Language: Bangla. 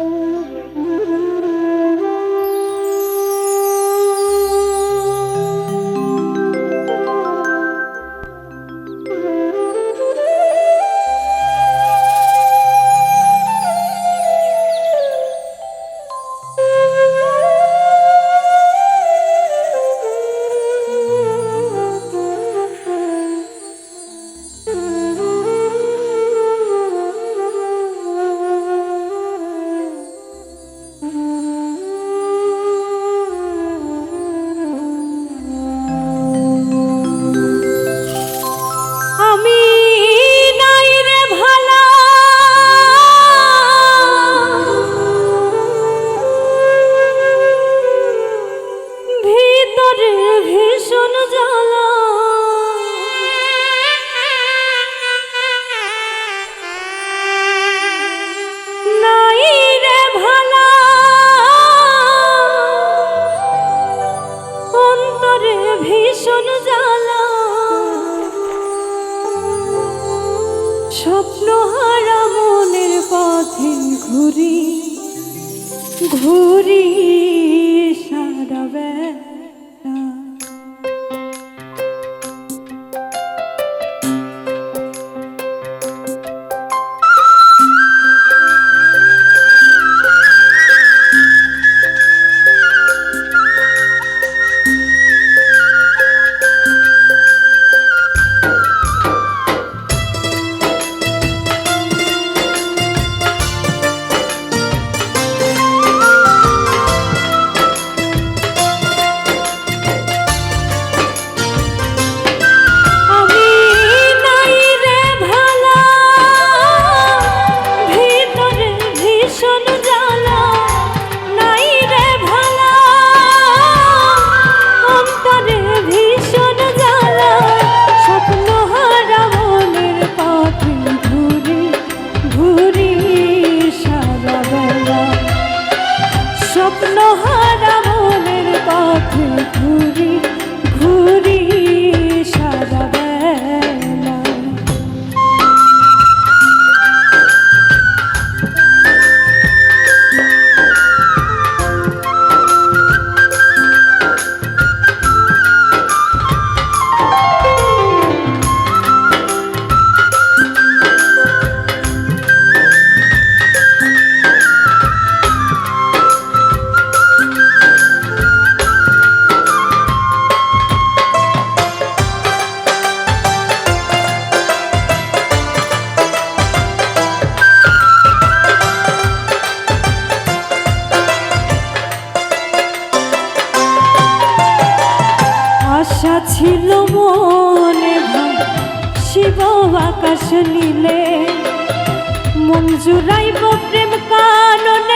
Mm-hmm. হারা মনের পথে ঘুরি ঘুরি সারা ছিল মনে ভাই শিব আকাশ নীলে। মঞ্জুরাইব প্রেম কানন